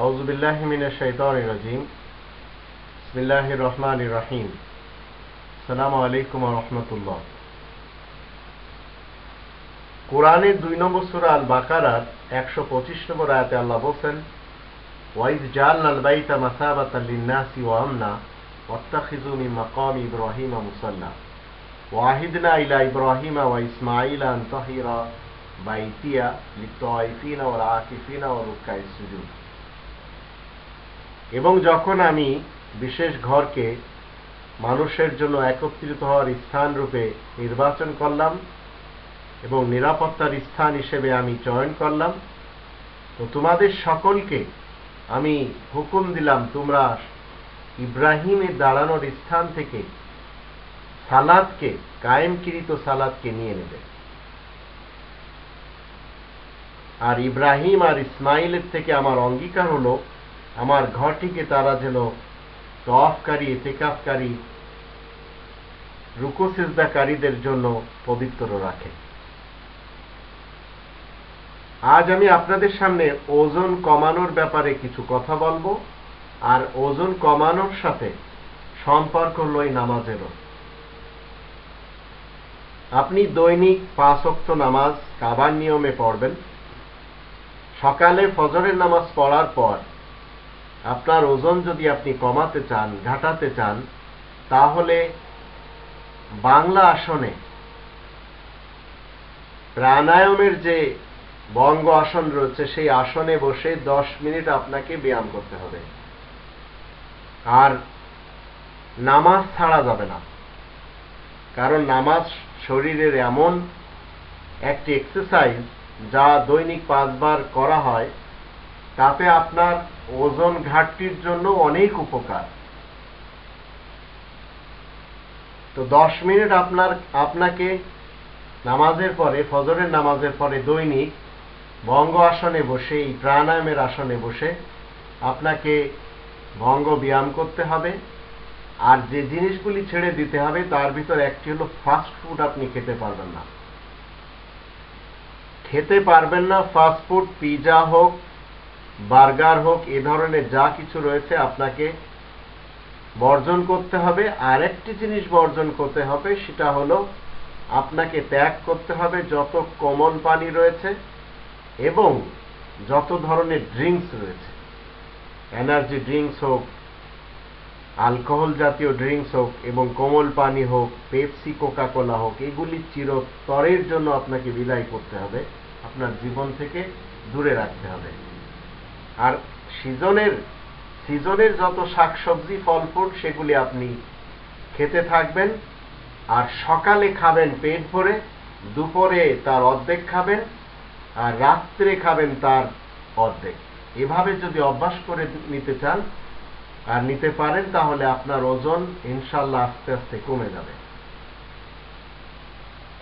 হজবিল্লাহমিনজিম বিসমিল্লাহ রহমান রাহিম। সালামু আলাইকুম রহমতুল্লাহ। কোরআনের দুই নম্বর সুরা আল বাকারার একশো পঁচিশ নম্বর আয়াতে আল্লাহ বলছেন, ওয়াইজ জাল বাইতা মাসাবাত লিন্নাসি ওয়া আমনা ওয়াত্তাখিজু মিন মাকাম ইব্রাহিম মুসাল্লা। ওয়াহিদনা ইলা ইব্রাহিম ওয়া ইসমাঈল আন তাহিরা বাইতিয়া লিত্তায়িফিনা ওয়াল আকিফিনা ওয়া রুকাই সুজুদ। এবং যখন আমি বিশেষ ঘরকে মানুষের জন্য একত্রিত হওয়ার স্থান রূপে নির্বাচন করলাম এবং নিরাপত্তার স্থান হিসেবে আমি চয়ন করলাম, তো তোমাদের সকলকে আমি হুকুম দিলাম, তোমরা ইব্রাহিমের দাঁড়ানোর স্থান থেকে সালাদকে, কায়েমকৃত সালাদকে নিয়ে নেবে। আর ইব্রাহিম আর ইসমাইলের থেকে আমার অঙ্গীকার হলো আমার ঘরটিকে তারা যেন তফকারী এতেকাফকারী রুকুসিজদাকারীদের জন্য পবিত্র রাখে। আজ আমি আপনাদের সামনে ওজন কমানোর ব্যাপারে কিছু কথা বলব আর ওজন কমানোর সাথে সম্পর্ক হলো এই নামাজেরও। আপনি দৈনিক পাঁচ নামাজ কাবার নিয়মে পড়বেন। সকালে ফজরের নামাজ পড়ার পর আপনার ওজন যদি আপনি কমাতে চান, ঘাটাতে চান, তাহলে বাংলা আসনে প্রাণায়ামের যে বঙ্গ আসন রয়েছে, সেই আসনে বসে দশ মিনিট আপনাকে ব্যায়াম করতে হবে। আর নামাজ ছাড়া যাবে না। কারণ নামাজ শরীরের এমন একটি এক্সারসাইজ যা দৈনিক পাঁচবার করা হয় তাতে আপনার ওজন ঘাটতির জন্য অনেক উপকার। তো দশ মিনিট আপনার, আপনাকে নামাজের পরে, ফজরের নামাজের পরে দৈনিক ভঙ্গ আসনে বসে, এই প্রাণায়ামের আসনে বসে আপনাকে ভঙ্গ ব্যায়াম করতে হবে। আর যে জিনিসগুলি ছেড়ে দিতে হবে, তার ভিতর একটি হলো ফাস্ট ফুড আপনি খেতে পারবেন না। খেতে পারবেন না ফাস্ট ফুড পিজা হোক বার্গার হোক, এ ধরনের যা কিছু রয়েছে আপনাকে বর্জন করতে হবে। আরেকটি জিনিস বর্জন করতে হবে, সেটা হলো আপনাকে ত্যাগ করতে হবে যত কমন পানি রয়েছে এবং যত ধরনের ড্রিঙ্কস রয়েছে। এনার্জি ড্রিঙ্কস হোক অ্যালকোহল জাতীয় ড্রিঙ্কস হোক এবং কোমল পানি হোক পেপসি কোকা কোলা হোক, এগুলি চিরতরের জন্য আপনাকে বিদায় করতে হবে। আপনার জীবন থেকে দূরে রাখতে হবে। আর সিজনের সিজনের যত শাকসবজি ফল ফ্রুট সেগুলি আপনি খেতে থাকবেন আর সকালে খাবেন পেট ভরে, দুপুরে তার অর্ধেক খাবেন আর রাত্রে খাবেন তার অর্ধেক। এভাবে যদি অভ্যাস করে নিতে চান আর নিতে পারেন, তাহলে আপনার ওজন ইনশাল্লাহ আস্তে আস্তে কমে যাবে।